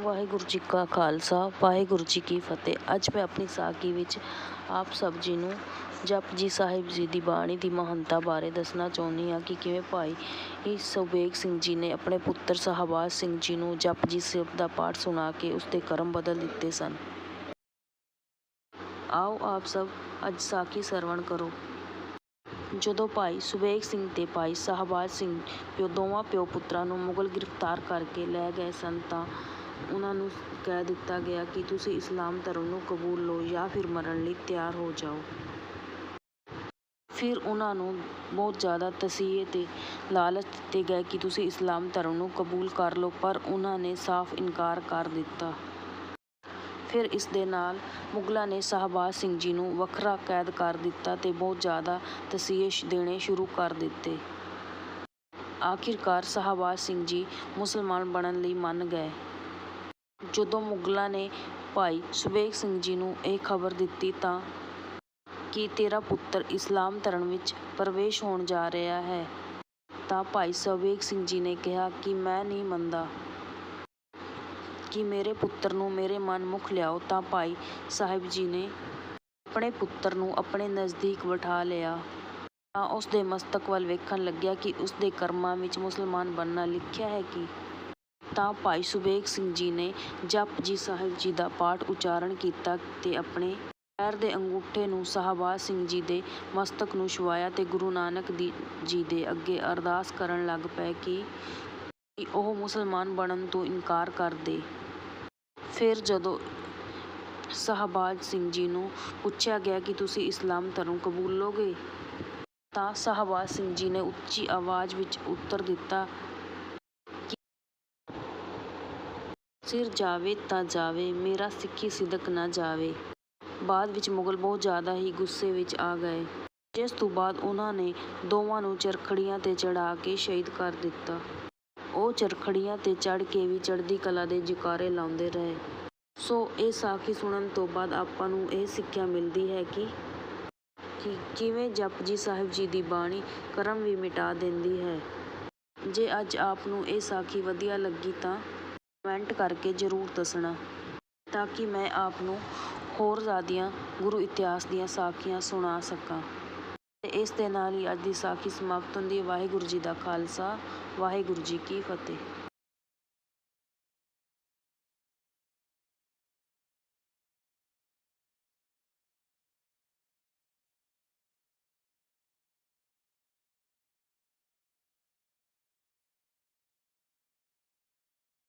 ਵਾਹਿਗੁਰੂ ਜੀ ਕਾ ਖਾਲਸਾ, ਵਾਹਿਗੁਰੂ ਜੀ ਕੀ ਫਤਿਹ। ਅੱਜ ਮੈਂ ਆਪਣੀ ਸਾਖੀ ਵਿੱਚ ਆਪ ਸਭ ਜੀ ਨੂੰ ਜਪਜੀ ਸਾਹਿਬ ਜੀ ਦੀ ਬਾਣੀ ਦੀ ਮਹਾਨਤਾ ਬਾਰੇ ਦੱਸਣਾ ਚਾਹੁੰਦੀ ਹਾਂ ਕਿ ਕਿਵੇਂ ਭਾਈ ਸੁਬੇਗ ਸਿੰਘ ਜੀ ਨੇ ਆਪਣੇ ਪੁੱਤਰ ਸ਼ਹਬਾਜ਼ ਸਿੰਘ ਜੀ ਨੂੰ ਜਪਜੀ ਸਾਹਿਬ ਦਾ ਪਾਠ ਸੁਣਾ ਕੇ ਉਸਦੇ ਕਰਮ ਬਦਲ ਦਿੱਤੇ ਸਨ। ਆਓ ਆਪ ਸਭ ਅੱਜ ਸਾਖੀ ਸਰਵਣ ਕਰੋ। ਜਦੋਂ ਭਾਈ ਸੁਬੇਗ ਸਿੰਘ ਤੇ ਭਾਈ ਸ਼ਹਬਾਜ਼ ਸਿੰਘ ਪਿਓ ਦੋਵਾਂ ਪਿਓ ਪੁੱਤਰਾਂ ਨੂੰ ਮੁਗਲ ਗ੍ਰਿਫਤਾਰ ਕਰਕੇ ਲੈ ਗਏ ਸਨ ਤਾਂ ਉਹਨਾਂ ਨੂੰ ਕਹਿ ਦਿੱਤਾ ਗਿਆ ਕਿ ਤੁਸੀਂ ਇਸਲਾਮ ਧਰਮ ਨੂੰ ਕਬੂਲ ਲਓ ਜਾਂ ਫਿਰ ਮਰਨ ਲਈ ਤਿਆਰ ਹੋ ਜਾਓ। ਫਿਰ ਉਹਨਾਂ ਨੂੰ ਬਹੁਤ ਜ਼ਿਆਦਾ ਤਸੀਹੇ ਤੇ ਲਾਲਚ ਦਿੱਤੇ ਗਏ ਕਿ ਤੁਸੀਂ ਇਸਲਾਮ ਧਰਮ ਨੂੰ ਕਬੂਲ ਕਰ ਲਓ, ਪਰ ਉਹਨਾਂ ਨੇ ਸਾਫ਼ ਇਨਕਾਰ ਕਰ ਦਿੱਤਾ। ਫਿਰ ਇਸ ਦੇ ਨਾਲ ਮੁਗਲਾਂ ਨੇ ਸ਼ਾਹਬਾਜ਼ ਸਿੰਘ ਜੀ ਨੂੰ ਵੱਖਰਾ ਕੈਦ ਕਰ ਦਿੱਤਾ ਤੇ ਬਹੁਤ ਜ਼ਿਆਦਾ ਤਸੀਹੇ ਦੇਣੇ ਸ਼ੁਰੂ ਕਰ ਦਿੱਤੇ। ਆਖਿਰਕਾਰ ਸ਼ਹਬਾਜ਼ ਸਿੰਘ ਜੀ ਮੁਸਲਮਾਨ ਬਣਨ ਲਈ ਮੰਨ ਗਏ। ਜਦੋਂ ਮੁਗਲਾਂ ਨੇ ਭਾਈ ਸੁਬੇਗ ਸਿੰਘ ਜੀ ਨੂੰ ਇਹ ਖਬਰ ਦਿੱਤੀ ਤਾਂ ਕਿ ਤੇਰਾ ਪੁੱਤਰ ਇਸਲਾਮ ਧਰਮ ਵਿੱਚ ਪ੍ਰਵੇਸ਼ ਹੋਣ ਜਾ ਰਿਹਾ ਹੈ, ਤਾਂ ਭਾਈ ਸੁਬੇਗ ਸਿੰਘ ਜੀ ਨੇ ਕਿਹਾ ਕਿ ਮੈਂ ਨਹੀਂ ਮੰਨਦਾ ਕਿ ਮੇਰੇ ਪੁੱਤਰ ਨੂੰ ਮੇਰੇ ਮਨ ਮੁਖ ਲਿਆਓ, ਤਾਂ ਭਾਈ ਸਾਹਿਬ ਜੀ ਨੇ ਆਪਣੇ ਪੁੱਤਰ ਨੂੰ ਆਪਣੇ ਨਜ਼ਦੀਕ ਬਿਠਾ ਲਿਆ। ਤਾਂ ਉਸ ਦੇ ਮਸਤਕ ਵੱਲ ਵੇਖਣ ਲੱਗਿਆ ਕਿ ਉਸ ਦੇ ਕਰਮਾਂ ਵਿੱਚ ਮੁਸਲਮਾਨ ਬਣਨਾ ਲਿਖਿਆ ਹੈ ਕਿ ਤਾਂ ਭਾਈ ਸੁਬੇਗ ਸਿੰਘ ਜੀ ਨੇ ਜਪਜੀ ਸਾਹਿਬ ਜੀ ਦਾ ਪਾਠ ਉਚਾਰਨ ਕੀਤਾ ਤੇ ਆਪਣੇ ਪੈਰ ਦੇ ਅੰਗੂਠੇ ਨੂੰ ਸ਼ਹਬਾਜ਼ ਸਿੰਘ ਜੀ ਦੇ ਮਸਤਕ ਨੂੰ ਛੁਆਇਆ ਤੇ ਗੁਰੂ ਨਾਨਕ ਦੀ ਜੀ ਦੇ ਅੱਗੇ ਅਰਦਾਸ ਕਰਨ ਲੱਗ ਪਏ ਕਿ ਉਹ ਮੁਸਲਮਾਨ ਬਣਨ ਤੋਂ ਇਨਕਾਰ ਕਰ ਦੇ। ਫਿਰ ਜਦੋਂ ਸ਼ਹਬਾਜ਼ ਸਿੰਘ ਜੀ ਨੂੰ ਪੁੱਛਿਆ ਗਿਆ ਕਿ ਤੁਸੀਂ ਇਸਲਾਮ ਧਰਮ ਕਬੂਲੋਗੇ, ਤਾਂ ਸ਼ਾਹਬਾਜ਼ ਸਿੰਘ ਜੀ ਨੇ ਉੱਚੀ ਆਵਾਜ਼ ਵਿੱਚ ਉੱਤਰ ਦਿੱਤਾ ਕਿ ਸਿਰ ਜਾਵੇ ਤਾਂ ਜਾਵੇ, ਮੇਰਾ ਸਿੱਖੀ ਸਿਦਕ ਨਾ ਜਾਵੇ। ਬਾਅਦ ਵਿੱਚ ਮੁਗਲ ਬਹੁਤ ਜ਼ਿਆਦਾ ਹੀ ਗੁੱਸੇ ਵਿੱਚ ਆ ਗਏ। ਜਿਸ ਤੋਂ ਬਾਅਦ ਉਹਨਾਂ ਨੇ ਦੋਵਾਂ ਨੂੰ ਚਰਖੜੀਆਂ ਤੇ ਚੜ੍ਹਾ ਕੇ ਸ਼ਹੀਦ ਕਰ ਦਿੱਤਾ। ਉਹ ਚਰਖੜੀਆਂ ਤੇ ਚੜ੍ਹ ਕੇ ਵੀ ਚੜ੍ਹਦੀ ਕਲਾ ਦੇ ਜੈਕਾਰੇ ਲਾਉਂਦੇ ਰਹੇ। ਸੋ ਇਹ ਸਾਖੀ ਸੁਣਨ ਤੋਂ ਬਾਅਦ ਆਪਾਂ ਨੂੰ ਇਹ ਸਿੱਖਿਆ ਮਿਲਦੀ ਹੈ ਕਿ ਕਿ ਕਿਵੇਂ ਜਪਜੀ ਸਾਹਿਬ ਜੀ ਦੀ ਬਾਣੀ ਕਰਮ ਵੀ ਮਿਟਾ ਦਿੰਦੀ ਹੈ। ਜੇ ਅੱਜ ਆਪ ਨੂੰ ਇਹ ਸਾਖੀ ਵਧੀਆ ਲੱਗੀ ਤਾਂ ਕਮੈਂਟ ਕਰਕੇ ਜ਼ਰੂਰ ਦੱਸਣਾ, ਤਾਂ ਕਿ ਮੈਂ ਆਪ ਨੂੰ ਹੋਰ ਜ਼ਿਆਦੀਆਂ ਗੁਰੂ ਇਤਿਹਾਸ ਦੀਆਂ ਸਾਖੀਆਂ ਸੁਣਾ ਸਕਾਂ। ਤੇ ਇਸ ਦੇ ਨਾਲ ਹੀ ਅੱਜ ਦੀ ਸਾਖੀ ਸਮਾਪਤ ਹੁੰਦੀ ਹੈ। ਵਾਹਿਗੁਰੂ ਜੀ ਦਾ ਖਾਲਸਾ, ਵਾਹਿਗੁਰੂ ਜੀ ਕੀ ਫਤਿਹ।